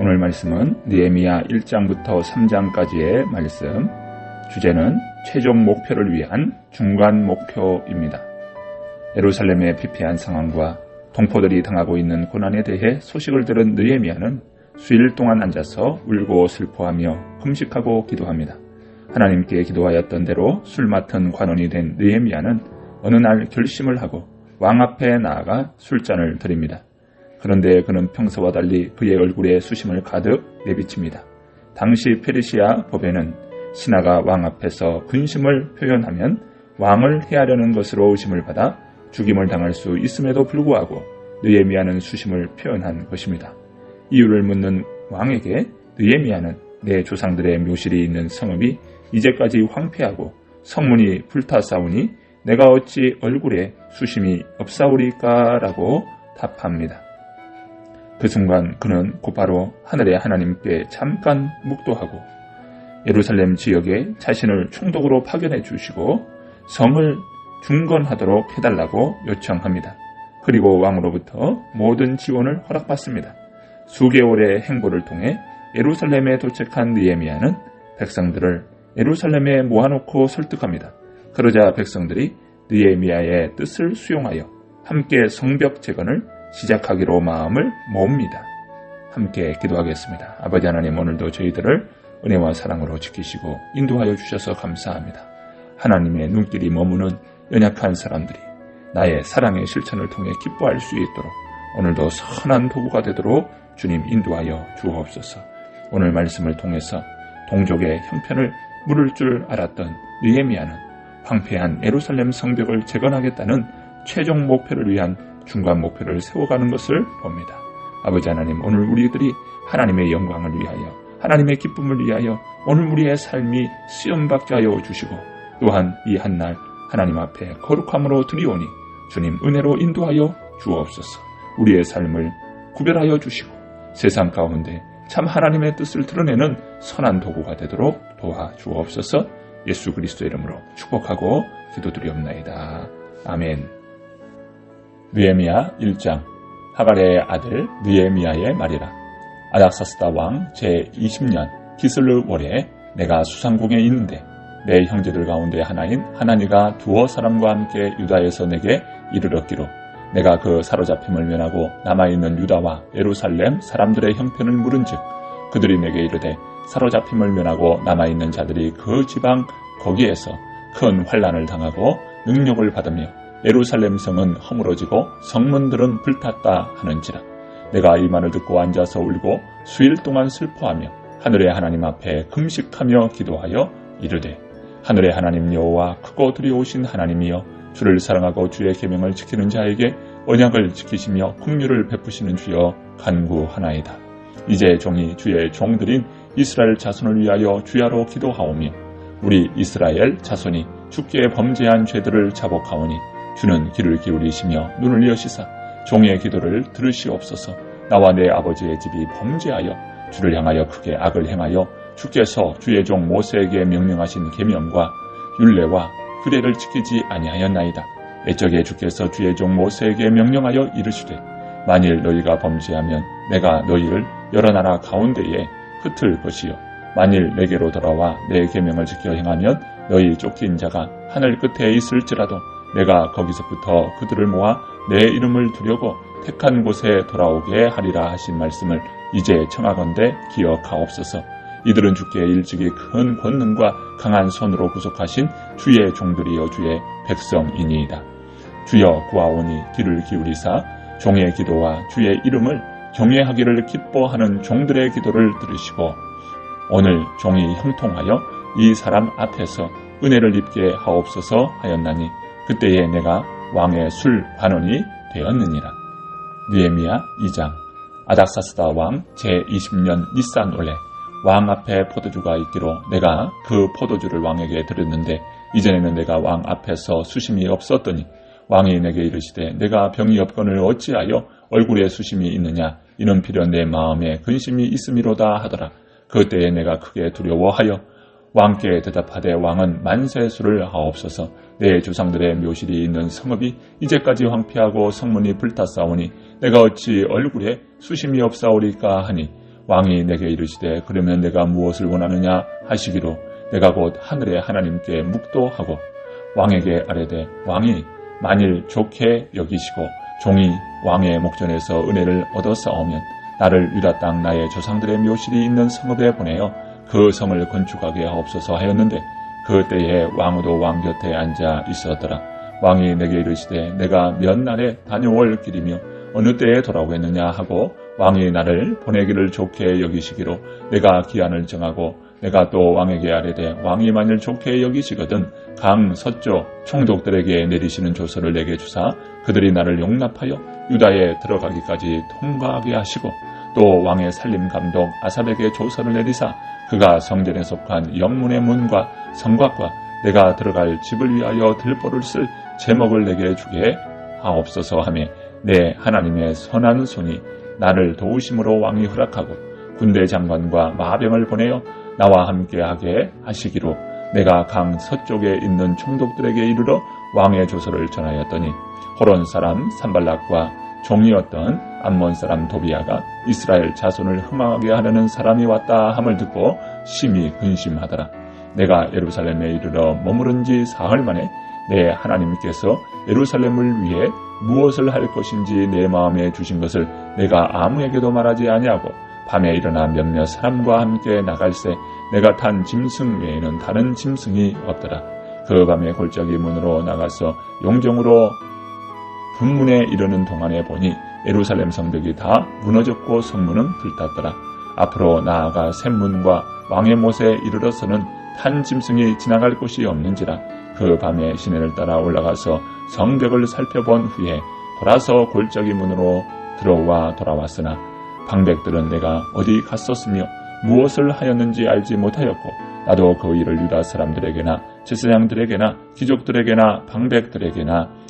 오늘 말씀은 느헤미야 1장부터 3장까지의 말씀. 주제는 최종 목표를 위한 중간 목표입니다. 예루살렘의 피폐한 상황과 동포들이 당하고 있는 고난에 대해 소식을 들은 느헤미야는 수일 동안 앉아서 울고 슬퍼하며 금식하고 기도합니다. 하나님께 기도하였던 대로 술 맡은 관원이 된 느헤미야는 어느 날 결심을 하고 왕 앞에 나아가 술잔을 드립니다. 그런데 그는 평소와 달리 그의 얼굴에 수심을 가득 내비칩니다. 당시 페르시아 법에는 신하가 왕 앞에서 근심을 표현하면 왕을 해하려는 것으로 의심을 받아 죽임을 당할 수 있음에도 불구하고 느에미아는 수심을 표현한 것입니다. 이유를 묻는 왕에게 느에미아는 내 조상들의 묘실이 있는 성읍이 이제까지 황폐하고 성문이 불타싸우니 내가 어찌 얼굴에 수심이 없사오리까라고 답합니다. 그 순간 그는 곧바로 하늘의 하나님께 잠깐 묵도하고 예루살렘 지역에 자신을 총독으로 파견해 주시고 성을 중건하도록 해달라고 요청합니다. 그리고 왕으로부터 모든 지원을 허락받습니다. 수개월의 행보를 통해 예루살렘에 도착한 느에미아는 백성들을 예루살렘에 모아놓고 설득합니다. 그러자 백성들이 느에미아의 뜻을 수용하여 함께 성벽 재건을 시작하기로 마음을 모읍니다. 함께 기도하겠습니다. 아버지 하나님 오늘도 저희들을 은혜와 사랑으로 지키시고 인도하여 주셔서 감사합니다. 하나님의 눈길이 머무는 연약한 사람들이 나의 사랑의 실천을 통해 기뻐할 수 있도록 오늘도 선한 도구가 되도록 주님 인도하여 주옵소서. 오늘 말씀을 통해서 동족의 형편을 물을 줄 알았던 느헤미야는 황폐한 예루살렘 성벽을 재건하겠다는 최종 목표를 위한 중간 목표를 세워가는 것을 봅니다. 아버지 하나님, 오늘 우리들이 하나님의 영광을 위하여, 하나님의 기쁨을 위하여 오늘 우리의 삶이 시험받게 하여 주시고, 또한 이 한 날 하나님 앞에 거룩함으로 드리오니 주님 은혜로 인도하여 주옵소서. 우리의 삶을 구별하여 주시고 세상 가운데 참 하나님의 뜻을 드러내는 선한 도구가 되도록 도와 주옵소서. 예수 그리스도 이름으로 축복하고 기도드리옵나이다. 아멘. 느에미야 1장. 하갈의 아들 느에미야의 말이라. 아닥사스다 왕 제20년 기슬르 월에 내가 수상궁에 있는데 내 형제들 가운데 하나인 하나니가 두어 사람과 함께 유다에서 내게 이르렀기로 내가 그 사로잡힘을 면하고 남아있는 유다와 예루살렘 사람들의 형편을 물은즉 그들이 내게 이르되 사로잡힘을 면하고 남아있는 자들이 그 지방 거기에서 큰 환란을 당하고 능력을 받으며 예루살렘 성은 허물어지고 성문들은 불탔다 하는지라 내가 이 말을 듣고 앉아서 울고 수일 동안 슬퍼하며 하늘의 하나님 앞에 금식하며 기도하여 이르되 하늘의 하나님 여호와 크고 두려우신 하나님이여 주를 사랑하고 주의 계명을 지키는 자에게 언약을 지키시며 긍휼을 베푸시는 주여 간구하나이다. 이제 종이 주의 종들인 이스라엘 자손을 위하여 주야로 기도하오며 우리 이스라엘 자손이 주께 범죄한 죄들을 자복하오니 주는 귀를 기울이시며 눈을 여시사 종의 기도를 들으시옵소서 나와 내 아버지의 집이 범죄하여 주를 향하여 크게 악을 행하여 주께서 주의 종 모세에게 명령하신 계명과 율례와 규례를 지키지 아니하였나이다. 애적에 주께서 주의 종 모세에게 명령하여 이르시되 만일 너희가 범죄하면 내가 너희를 여러 나라 가운데에 흩을 것이요 만일 내게로 돌아와 내 계명을 지켜 행하면 너희 쫓긴 자가 하늘 끝에 있을지라도 내가 거기서부터 그들을 모아 내 이름을 두려고 택한 곳에 돌아오게 하리라 하신 말씀을 이제 청하건대 기억하옵소서. 이들은 주께 일찍이 큰 권능과 강한 손으로 구속하신 주의 종들이여 주의 백성이니이다. 주여 구하오니 귀를 기울이사 종의 기도와 주의 이름을 경외하기를 기뻐하는 종들의 기도를 들으시고 오늘 종이 형통하여 이 사람 앞에서 은혜를 입게 하옵소서 하였나니 그때에 내가 왕의 술 관원이 되었느니라. 느에미야 2장 아닥사스다 왕 제20년 니산 올래 왕 앞에 포도주가 있기로 내가 그 포도주를 왕에게 드렸는데 이전에는 내가 왕 앞에서 수심이 없었더니 왕이 내게 이르시되 내가 병이 없건을 어찌하여 얼굴에 수심이 있느냐 이는 필연 내 마음에 근심이 있음이로다 하더라 그때에 내가 크게 두려워하여 왕께 대답하되 왕은 만세수를 하옵소서. 내 조상들의 묘실이 있는 성읍이 이제까지 황폐하고 성문이 불탔사오니 내가 어찌 얼굴에 수심이 없사오리까 하니 왕이 내게 이르시되 그러면 내가 무엇을 원하느냐 하시기로 내가 곧 하늘의 하나님께 묵도하고 왕에게 아뢰되 왕이 만일 좋게 여기시고 종이 왕의 목전에서 은혜를 얻어싸오면 나를 유다 땅 나의 조상들의 묘실이 있는 성읍에 보내어 그 성을 건축하게 하옵소서 하였는데 그 때에 왕후도 왕 곁에 앉아 있었더라. 왕이 내게 이르시되 내가 몇 날에 다녀올 길이며 어느 때에 돌아오겠느냐 하고 왕이 나를 보내기를 좋게 여기시기로 내가 기한을 정하고 내가 또 왕에게 아뢰되 왕이 만일 좋게 여기시거든 강 서쪽 총독들에게 내리시는 조서를 내게 주사 그들이 나를 용납하여 유다에 들어가기까지 통과하게 하시고 또 왕의 살림 감독 아삽에게 조서를 내리사 그가 성전에 속한 영문의 문과 성곽과 내가 들어갈 집을 위하여 들보를 쓸 제목을 내게 주게 하옵소서 하며 내 하나님의 선한 손이 나를 도우심으로 왕이 허락하고 군대 장관과 마병을 보내어 나와 함께하게 하시기로 내가 강 서쪽에 있는 총독들에게 이르러 왕의 조서를 전하였더니 호론 사람 산발락과 종이었던 암몬 사람 도비아가 이스라엘 자손을 흥망하게 하려는 사람이 왔다 함을 듣고 심히 근심하더라. 내가 예루살렘에 이르러 머무른 지 사흘 만에 내 하나님께서 예루살렘을 위해 무엇을 할 것인지 내 마음에 주신 것을 내가 아무에게도 말하지 아니하고 밤에 일어나 몇몇 사람과 함께 나갈새 내가 탄 짐승 외에는 다른 짐승이 없더라. 그 밤에 골짜기 문으로 나가서 용정으로 분문에 이르는 동안에 보니 예루살렘 성벽이 다 무너졌고 성문은 불탔더라. 앞으로 나아가 샘문과 왕의 못에 이르러서는 탄 짐승이 지나갈 곳이 없는지라 그 밤에 시내를 따라 올라가서 성벽을 살펴본 후에 돌아서 골짜기 문으로 들어와 돌아왔으나 방백들은 내가 어디 갔었으며 무엇을 하였는지 알지 못하였고 나도 그 일을 유다 사람들에게나 제사장들에게나 귀족들에게나 방백들에게나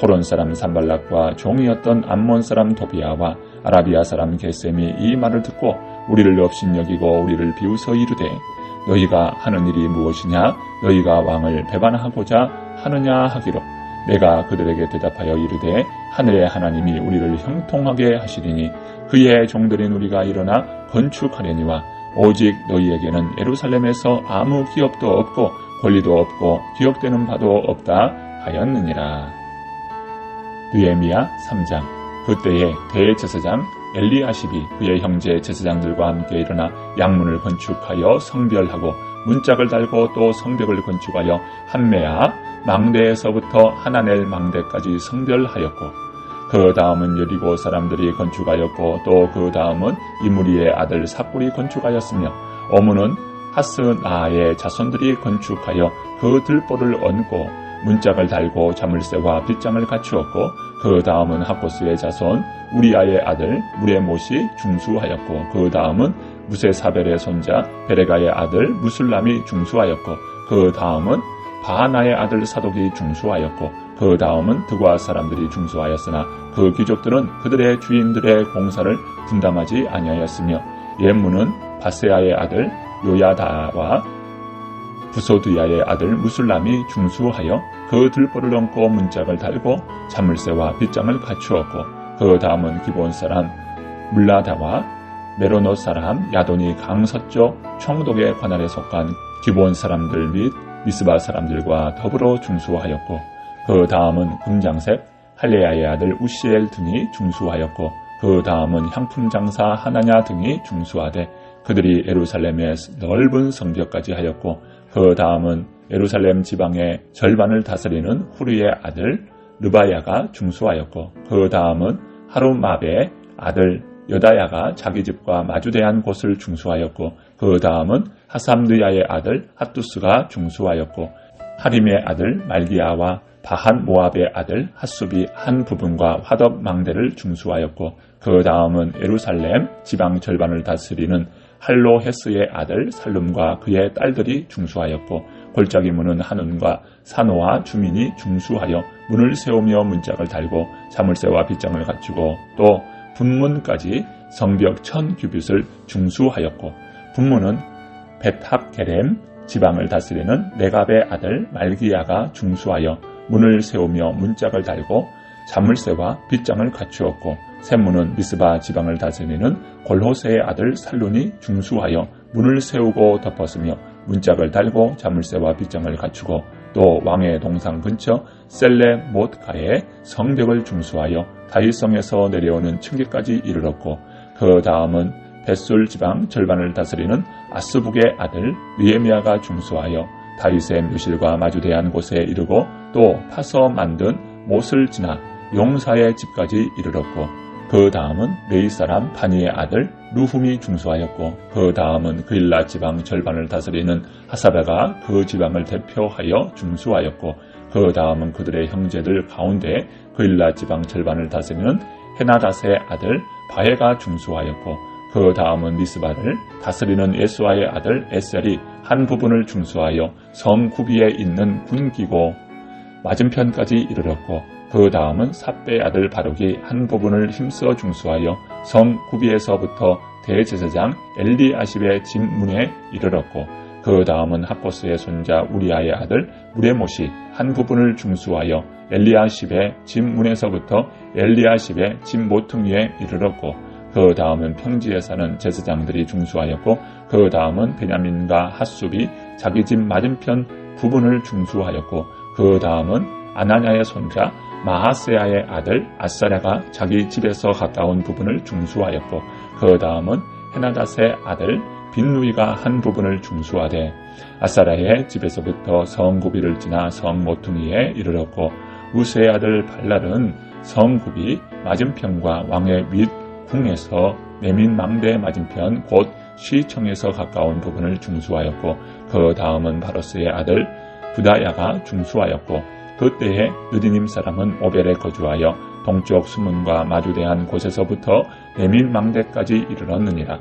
호론 사람 산발락과 종이었던 암몬 사람 도비아와 아라비아 사람 게셈이 이 말을 듣고 우리를 없인 여기고 우리를 비웃어 이르되 너희가 하는 일이 무엇이냐 너희가 왕을 배반하고자 하느냐 하기로 내가 그들에게 대답하여 이르되 하늘의 하나님이 우리를 형통하게 하시리니 그의 종들인 우리가 일어나 건축하려니와 오직 너희에게는 예루살렘에서 아무 기업도 없고 권리도 없고 기억되는 바도 없다 하였느니라. 느에미야 3장. 그때에 대제사장 엘리아십이 그의 형제 제사장들과 함께 일어나 양문을 건축하여 성별하고 문짝을 달고 또 성벽을 건축하여 한메아 망대에서부터 하나넬 망대까지 성별하였고 그 다음은 여리고 사람들이 건축하였고 또 그 다음은 이무리의 아들 사꿀이 건축하였으며 어무는 하스나의 자손들이 건축하여 그 들보를 얹고 문짝을 달고 자물쇠와 빗장을 갖추었고 그 다음은 하코스의 자손 우리아의 아들 무레못이 중수하였고 그 다음은 무세사벨의 손자 베레가의 아들 무술람이 중수하였고 그 다음은 바하나의 아들 사독이 중수하였고 그 다음은 드과 사람들이 중수하였으나 그 귀족들은 그들의 주인들의 공사를 분담하지 아니하였으며 예문은 바세아의 아들 요야다와 부소드야의 아들 무술람이 중수하여 그 들보를 얹고 문짝을 달고 자물쇠와 빗장을 갖추었고 그 다음은 기본 사람 물라다와 메로노 사람 야돈이 강서쪽 청독의 관할에 속한 기본 사람들 및 미스바 사람들과 더불어 중수하였고 그 다음은 금장색 할레야의 아들 우시엘 등이 중수하였고 그 다음은 향품 장사 하나냐 등이 중수하되 그들이 예루살렘의 넓은 성벽까지 하였고 그 다음은 예루살렘 지방의 절반을 다스리는 후르의 아들 르바야가 중수하였고 그 다음은 하루마베의 아들 여다야가 자기 집과 마주대한 곳을 중수하였고 그 다음은 하삼드야의 아들 핫두스가 중수하였고 하림의 아들 말기야와 바한 모압의 아들 핫숲이 한 부분과 화덕 망대를 중수하였고 그 다음은 예루살렘 지방 절반을 다스리는 할로헤스의 아들 살룸과 그의 딸들이 중수하였고 골짜기 문은 한운과 산호와 주민이 중수하여 문을 세우며 문짝을 달고 자물쇠와 빗장을 갖추고 또 분문까지 성벽 천 규빗을 중수하였고 분문은 베탑게렘 지방을 다스리는 네갑의 아들 말기야가 중수하여 문을 세우며 문짝을 달고 자물쇠와 빗장을 갖추었고 샘문은 미스바 지방을 다스리는 골호세의 아들 살룬이 중수하여 문을 세우고 덮었으며 문짝을 달고 자물쇠와 빗장을 갖추고 또 왕의 동상 근처 셀레 못가의 성벽을 중수하여 다윗성에서 내려오는 층계까지 이르렀고 그 다음은 벳술 지방 절반을 다스리는 아스북의 아들 리에미아가 중수하여 다윗의 묘실과 마주대한 곳에 이르고 또 파서 만든 못을 지나 용사의 집까지 이르렀고 그 다음은 레이 사람 바니의 아들 루훔이 중수하였고 그 다음은 그일라 지방 절반을 다스리는 하사베가 그 지방을 대표하여 중수하였고 그 다음은 그들의 형제들 가운데 그일라 지방 절반을 다스리는 헤나닷의 아들 바헤가 중수하였고 그 다음은 미스바를 다스리는 예수아의 아들 에셀이 한 부분을 중수하여 성 구비에 있는 군기고 맞은편까지 이르렀고 그 다음은 삽배의 아들 바룩이 한 부분을 힘써 중수하여 성 구비에서부터 대제사장 엘리아십의 집문에 이르렀고 그 다음은 하코스의 손자 우리아의 아들 무레못이 한 부분을 중수하여 엘리아십의 집문에서부터 엘리아십의 집 모퉁이에 이르렀고 그 다음은 평지에 사는 제사장들이 중수하였고 그 다음은 베냐민과 핫숲이 자기 집 맞은편 부분을 중수하였고 그 다음은 아나냐의 손자 마하세아의 아들 아사랴가 자기 집에서 가까운 부분을 중수하였고 그 다음은 헤나닷의 아들 빈누이가 한 부분을 중수하되 아사랴의 집에서부터 성구비를 지나 성모퉁이에 이르렀고 우스의 아들 발랄은 성구비 맞은편과 왕의 윗 궁에서 내민 망대 맞은편 곧 시청에서 가까운 부분을 중수하였고 그 다음은 바로스의 아들 부다야가 중수하였고 그때에 느디님 사람은 오벨에 거주하여 동쪽 수문과 마주대한 곳에서부터 내민 망대까지 이르렀느니라.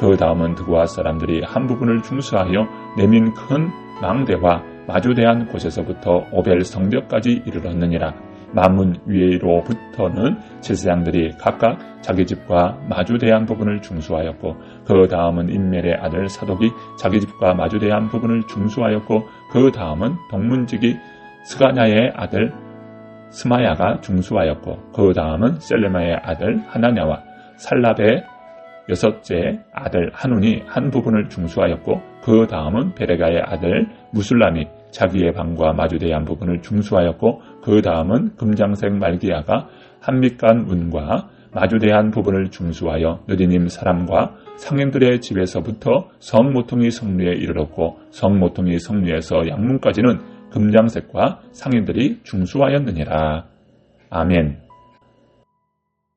그 다음은 드고아 사람들이 한 부분을 중수하여 내민 큰 망대와 마주대한 곳에서부터 오벨 성벽까지 이르렀느니라. 마문 위로부터는 제사장들이 각각 자기 집과 마주대한 부분을 중수하였고 그 다음은 인멜의 아들 사독이 자기 집과 마주대한 부분을 중수하였고 그 다음은 동문직이 스가냐의 아들 스마야가 중수하였고 그 다음은 셀레마의 아들 하나냐와 살랍의 여섯째 아들 한운이 한 부분을 중수하였고 그 다음은 베레가의 아들 무술람이 자기의 방과 마주대한 부분을 중수하였고 그 다음은 금장색 말기야가 한밑간 문과 마주대한 부분을 중수하여 느디님 사람과 상인들의 집에서부터 성모퉁이 성류에 이르렀고 성모퉁이 성류에서 양문까지는 금장색과 상인들이 중수하였느니라. 아멘.